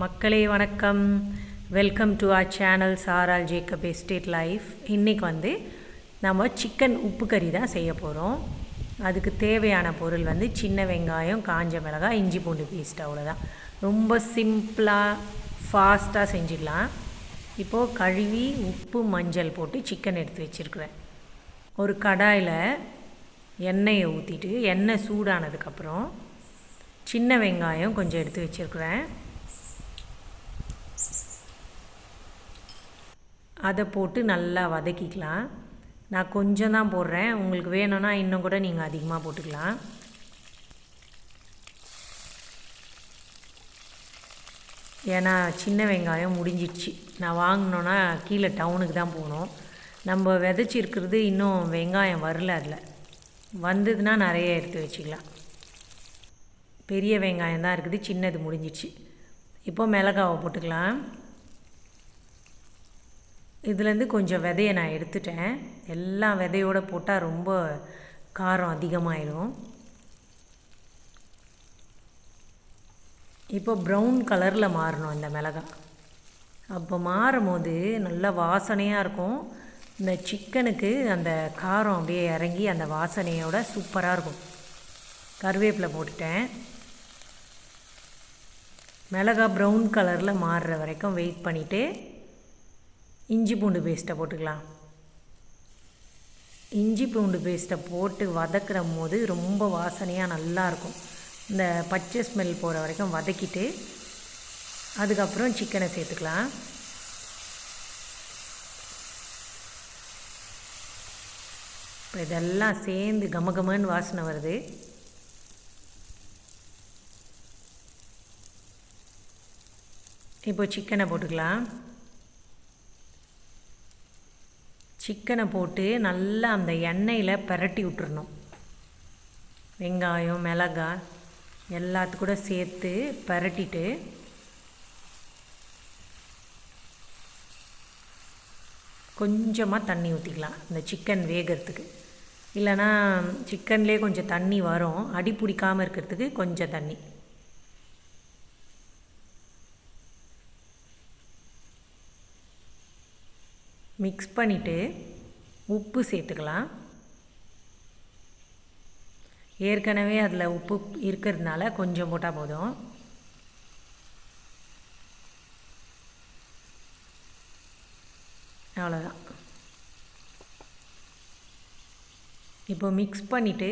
மக்களே வணக்கம். Welcome to our channel Saral Jacob estate life இன்றைக்கி வந்து நம்ம சிக்கன் உப்பு கறி தான் செய்ய போகிறோம் அதுக்கு தேவையான பொருள் வந்து சின்ன வெங்காயம் காஞ்ச மிளகாய் இஞ்சி பூண்டு பேஸ்ட் அவ்வளோதான் ரொம்ப சிம்பிளாக ஃபாஸ்ட்டாக செஞ்சிடலாம். இப்போது கழுவி உப்பு மஞ்சள் போட்டு சிக்கன் எடுத்து வச்சுருக்குறேன். ஒரு கடாயில் எண்ணெயை ஊற்றிட்டு எண்ணெய் சூடானதுக்கப்புறம் சின்ன வெங்காயம் கொஞ்சம் எடுத்து வச்சுருக்குறேன். அதை போட்டு நல்லா வதக்கிக்கலாம். நான் கொஞ்சம் தான் போடுறேன். உங்களுக்கு வேணும்னா இன்னும் கூட நீங்கள் அதிகமாக போட்டுக்கலாம். ஏன்னா சின்ன வெங்காயம் முடிஞ்சிடுச்சு. நான் வாங்கினோன்னா கீழே டவுனுக்கு தான் போகணும். நம்ம விதைச்சிருக்கிறது இன்னும் வெங்காயம் வரல அதில். வந்ததுன்னா நிறைய எடுத்து வச்சுக்கலாம். பெரிய வெங்காயம் தான் இருக்குது. சின்னது முடிஞ்சிடுச்சு. இப்போ மிளகாவை போட்டுக்கலாம். இதுலேருந்து கொஞ்சம் விதையை நான் எடுத்துட்டேன். எல்லா விதையோடு போட்டால் ரொம்ப காரம் அதிகமாகிடும் இப்போ ப்ரௌன் கலரில் மாறணும் இந்த மிளகாய் அப்போ மாறும் போது நல்ல வாசனையாக இருக்கும். இந்த சிக்கனுக்கு அந்த காரம் அப்படியே இறங்கி அந்த வாசனையோட சூப்பராக இருக்கும். கருவேப்பிலை போட்டுட்டேன். மிளகாய் ப்ரௌன் கலரில் மாறுற வரைக்கும் வெயிட் பண்ணிவிட்டு இஞ்சி பூண்டு பேஸ்ட்டை போட்டுக்கலாம். இஞ்சி பூண்டு பேஸ்ட்டை போட்டு வதக்கிற போது ரொம்ப வாசனையாக நல்லாயிருக்கும் இந்த பச்சை ஸ்மெல் போகிற வரைக்கும் வதக்கிட்டு அதுக்கப்புறம் சிக்கனை சேர்த்துக்கலாம். இப்போ இதெல்லாம் சேர்ந்து கமகமன்னு வாசனை வருது. இப்போ சிக்கனை போட்டுக்கலாம். சிக்கனை போட்டு நல்லா அந்த எண்ணெயில் பரட்டி விட்டுறணும். வெங்காயம் மிளகாய் எல்லாத்து கூட சேர்த்து பரட்டிட்டு கொஞ்சமாக தண்ணி ஊற்றிக்கலாம் இந்த சிக்கன் வேகிறதுக்கு. இல்லைனா சிக்கன்லேயே கொஞ்சம் தண்ணி வரும். அடி பிடிக்காமல் இருக்கிறதுக்கு கொஞ்சம் தண்ணி. மிக்ஸ் பண்ணிவிட்டு உப்பு சேர்த்துக்கலாம். ஏற்கனவே அதில் உப்பு இருக்கிறதுனால கொஞ்சம் போட்டால் போதும். அவ்வளோதான் இப்போ மிக்ஸ் பண்ணிவிட்டு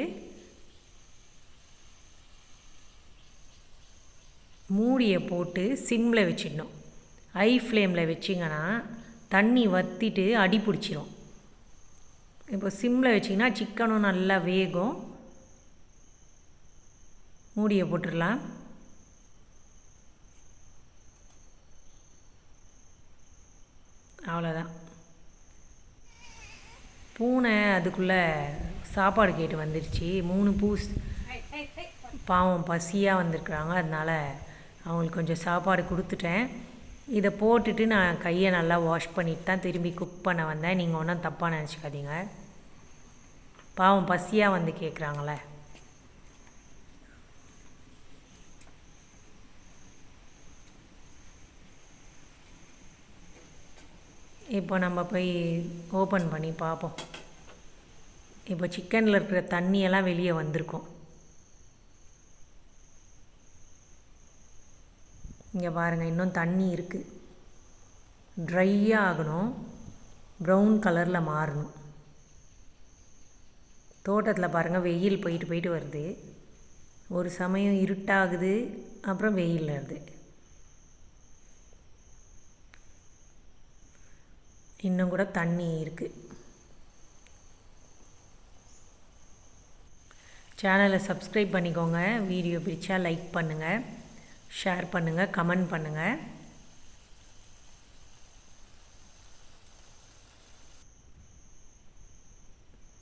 மூடியை போட்டு சிம்மில் வச்சிடணும். ஹை ஃப்ளேமில் வச்சிங்கன்னா தண்ணி வற்றிட்டு அடி பிடிச்சிரும். இப்போ சிம்மில் வச்சிங்கன்னா சிக்கனும் நல்லா வேகும். மூடியை போட்டுடலாம். அவ்வளோதான். பூனை அதுக்குள்ளே சாப்பாடு கேட்டு வந்துருச்சு. மூணு பூஸ் பாவம் பசியாக வந்திருக்குறாங்க. அதனால் அவங்களுக்கு கொஞ்சம் சாப்பாடு கொடுத்துட்டேன். இதை போட்டுட்டு நான் கையை நல்லா வாஷ் பண்ணிட்டு தான் திரும்பி குக் பண்ண வந்தேன். நீங்கள் ஒன்றும் தப்பாக நினச்சிக்காதீங்க. பாவம் பசியாக வந்து கேட்குறாங்களே இப்போ நம்ம போய் ஓப்பன் பண்ணி பார்ப்போம். இப்போ சிக்கனில் இருக்கிற தண்ணியெல்லாம் வெளியே வந்திருக்கும். இங்கே பாருங்கள் இன்னும் தண்ணி இருக்குது ட்ரையாக ஆகணும். ப்ரௌன் கலரில் மாறணும். தோட்டத்தில் பாருங்கள் வெயில் போயிட்டு போயிட்டு வருது. ஒரு சமயம் இருட்டாகுது அப்புறம் வெயில் வருது. இன்னும் கூட தண்ணி இருக்குது சேனலை சப்ஸ்கிரைப் பண்ணிக்கோங்க. வீடியோ பிடிச்சா லைக் பண்ணுங்கள் ஷேர் பண்ணுங்கள் கமெண்ட் பண்ணுங்கள்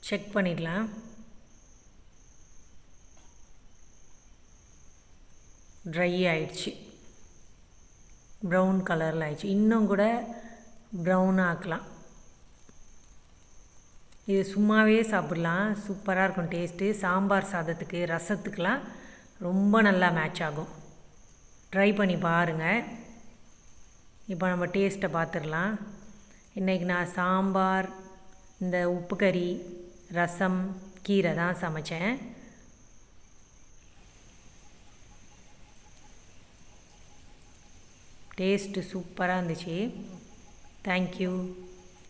செக் பண்ணிடலாம். ட்ரை ஆயிடுச்சு. ப்ரௌன் கலரில் ஆயிடுச்சு. இன்னும் கூட ப்ரௌன் ஆக்கலாம். இது சும்மாவே சாப்பிட்லாம். சூப்பராக இருக்கும் டேஸ்ட்டு சாம்பார் சாதத்துக்கு ரசத்துக்கெலாம் ரொம்ப நல்லா மேட்ச் ஆகும். ட்ரை பண்ணி பாருங்கள் இப்போ நம்ம டேஸ்ட்டை பார்த்துடலாம் இன்றைக்கி நான் சாம்பார் இந்த உப்பு கறி ரசம் கீரை தான் சமைச்சேன். டேஸ்ட்டு சூப்பராக இருந்துச்சு. தேங்க்யூ